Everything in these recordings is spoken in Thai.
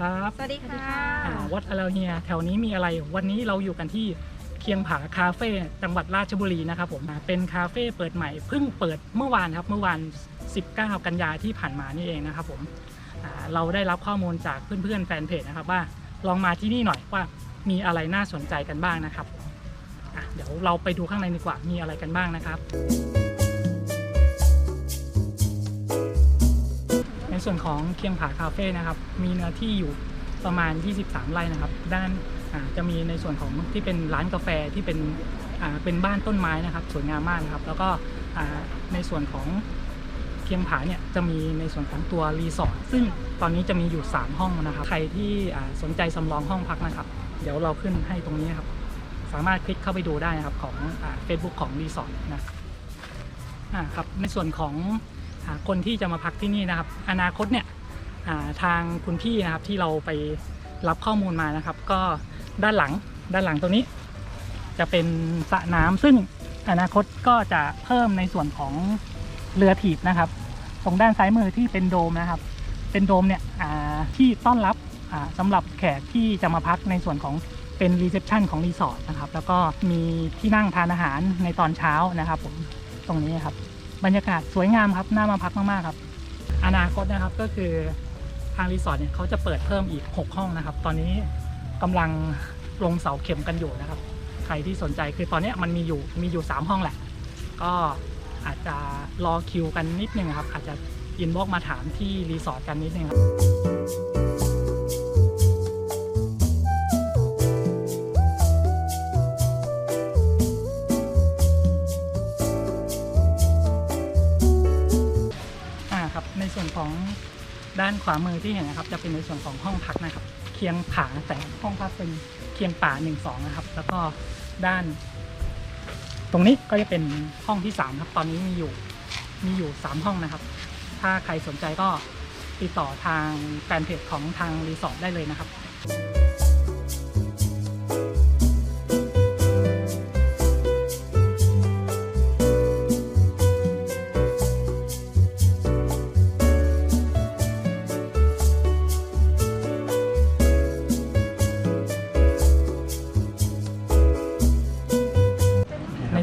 ครับ สวัสดีค่ะวัดอลาเฮียแถวนี้มีอะไร วันนี้เราอยู่กันที่เคียงผาคาเฟ่จังหวัดราชบุรีนะครับผมอ่าเป็นคาเฟ่เปิดใหม่เพิ่งเปิดเมื่อวานครับเมื่อวาน 19 กันยาที่ผ่านมานี่เองนะครับผมอ่าเราได้รับข้อมูลจากเพื่อนๆแฟนเพจนะครับว่าลองมาที่นี่หน่อยว่ามีอะไรน่าสนใจกันบ้างนะครับอะเดี๋ยวเราไปดูข้างในดีกว่ามีอะไรกันบ้างนะครับ ส่วนของเคียงผาคาเฟ่นะครับ มีเนื้อที่อยู่ประมาณ 23 ไร่นะครับ ด้านจะมีในส่วนของที่เป็นร้านกาแฟที่เป็นเป็นบ้านต้นไม้นะครับ สวยงามมากนะครับ แล้วก็ในส่วนของเคียงผาเนี่ยจะมีในส่วนของตัวรีสอร์ทซึ่งตอนนี้จะมีอยู่ 3 ห้องนะครับ ใครที่สนใจสำรองห้องพักนะครับ เดี๋ยวเราขึ้นให้ตรงนี้นะครับ สามารถคลิกเข้าไปดูได้นะครับของเฟซบุ๊กของรีสอร์ทนะครับในส่วนของ คนที่จะมาพักที่นี่นะครับ อนาคตเนี่ยทางคุณพี่นะครับที่เราไปรับข้อมูลมานะครับ ก็ด้านหลังด้านหลังตรงนี้ จะเป็นสระน้ำซึ่งอนาคตก็จะเพิ่มในส่วนของเรือถีบนะครับ ตรงด้านซ้ายมือที่เป็นโดมนะครับ เป็นโดมเนี่ยที่ต้อนรับอ่าสำหรับแขกที่จะมาพักในส่วนของเป็นรีเซพชันของรีสอร์ทนะครับ แล้วก็มีที่นั่งทานอาหารในตอนเช้านะครับผมตรงนี้ครับ บรรยากาศสวยงามครับน่ามาพักมากๆครับ อนาคตนะครับก็คือทางรีสอร์ทเนี่ยเขาจะเปิดเพิ่มอีก 6 ห้องนะครับ ตอนนี้กำลังลงเสาเข็มกันอยู่นะครับ ใครที่สนใจคือตอนนี้มันมีอยู่มีอยู่ 3 ห้องแหละ ก็อาจจะรอคิวกันนิดนึงครับ อาจจะอินบ็อกมาถามที่รีสอร์ทกันนิดนึงครับ ส่วนของด้านขวามือที่เห็นนะครับ จะเป็นในส่วนของห้องพักนะครับ เคียงผาแต่ห้องพักเป็นเคียงป่าหนึ่งสองนะครับ แล้วก็ด้าน ตรงนี้ก็จะเป็นห้องที่สามครับตอนนี้มีอยู่มีอยู่สามห้องนะครับ ถ้าใครสนใจก็ติดต่อทางแฟนเพจของทางรีสอร์ทได้เลยนะครับ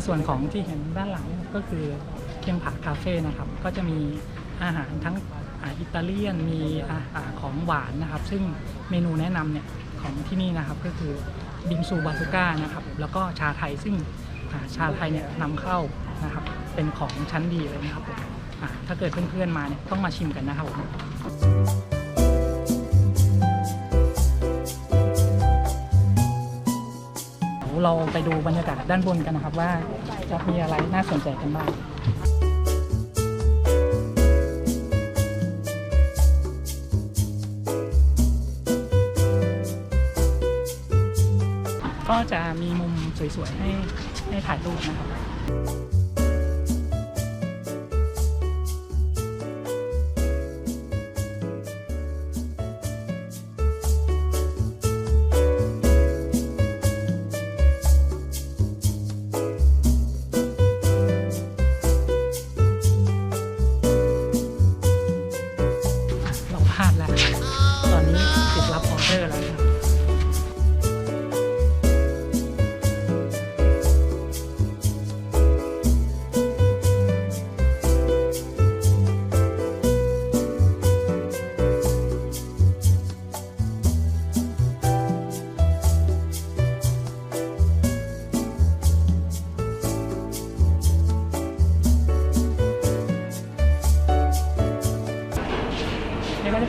ส่วนของที่เห็นด้านหลังก็คือเคียงผาคาเฟ่นะครับ ก็จะมีอาหารทั้งอิตาเลียนมีอาอาของหวานนะครับ ซึ่งเมนูแนะนำเนี่ยของที่นี่นะครับก็คือบิงซูบาซูก้านะครับ แล้วก็ชาไทยซึ่งชาไทยเนี่ยนำเข้านะครับ เป็นของชั้นดีเลยนะครับถ้าเกิดเพื่อนๆมาเนี่ยต้องมาชิมกันนะครับผม เราไปดูบรรยากาศด้านบนกันนะครับ ว่าจะมีอะไรน่าสนใจกันบ้างก็จะมีมุมสวยๆให้ให้ถ่ายรูปนะครับ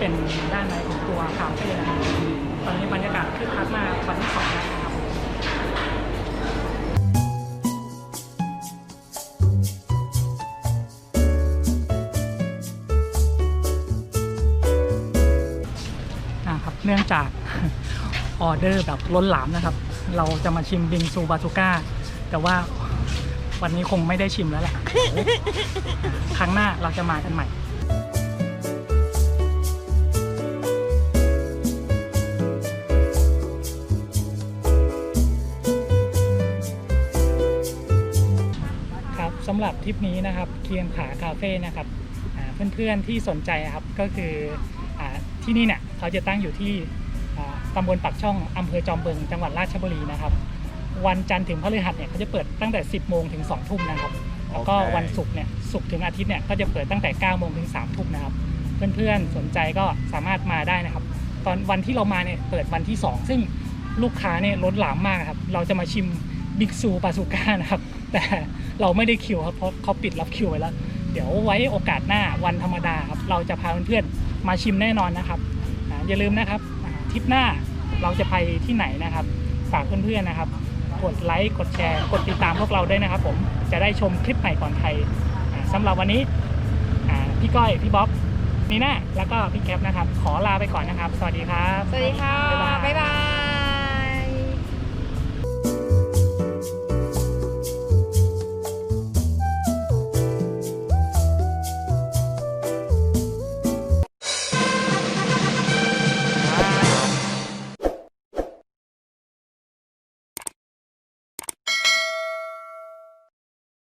เป็นด้านในของตัวคาเฟ่นะครับตอนนี้บรรยากาศคึกคักมากวันที่สองแล้วนะครับผมอ่าครับเนื่องจากออเดอร์แบบล้นหลามนะครับ เราจะมาชิมบิงซูบาซูก้า แต่ว่าวันนี้คงไม่ได้ชิมแล้วแหละ ครั้งหน้าเราจะมากันใหม่ สำหรับทริปนี้นะครับเคียงผาคาเฟ่นะครับอ่าเพื่อนๆที่สนใจนะครับก็คืออาที่นี่เนี่ยเขาจะตั้งอยู่ที่อ่าตำบลปักช่องอำเภอจอมบึงจังหวัดราชบุรีนะครับ วันจันทร์ถึงพฤหัสเนี่ยเขาจะเปิดตั้งแต่ 10 โมงถึง 2 ทุ่มนะครับ แล้วก็โอเควันศุกร์เนี่ยศุกร์ถึงอาทิตย์เนี่ยก็จะเปิดตั้งแต่ 9 โมงถึง 3 ทุ่มนะครับ เพื่อนๆสนใจก็สามารถมาได้นะครับ ตอนวันที่เรามาเนี่ยเปิดวันที่ 2 ซึ่งลูกค้าเนี่ยล้นหลามมากครับ เราจะมาชิมบิ๊กซูปาซูก้านะครับ แต่เราไม่ได้คิวครับเพราะเขาปิดรับคิวไว้แล้ว เดี๋ยวไว้โอกาสหน้าวันธรรมดาครับเราจะพาเพื่อนๆมาชิมแน่นอนนะครับอย่าลืมนะครับทริปหน้าเราจะไปที่ไหนนะครับ ฝากเพื่อนๆนะครับ กดไลค์กดแชร์ กดติดตามพวกเราด้วยนะครับ ผมจะได้ชมคลิปใหม่ก่อนใครอ่าสำหรับวันนี้พี่ก้อยพี่บ๊อบนีน่าแล้วก็พี่แคปนะครับ ขอลาไปก่อนนะครับ สวัสดีครับ สวัสดีค่ะ บ๊ายบาย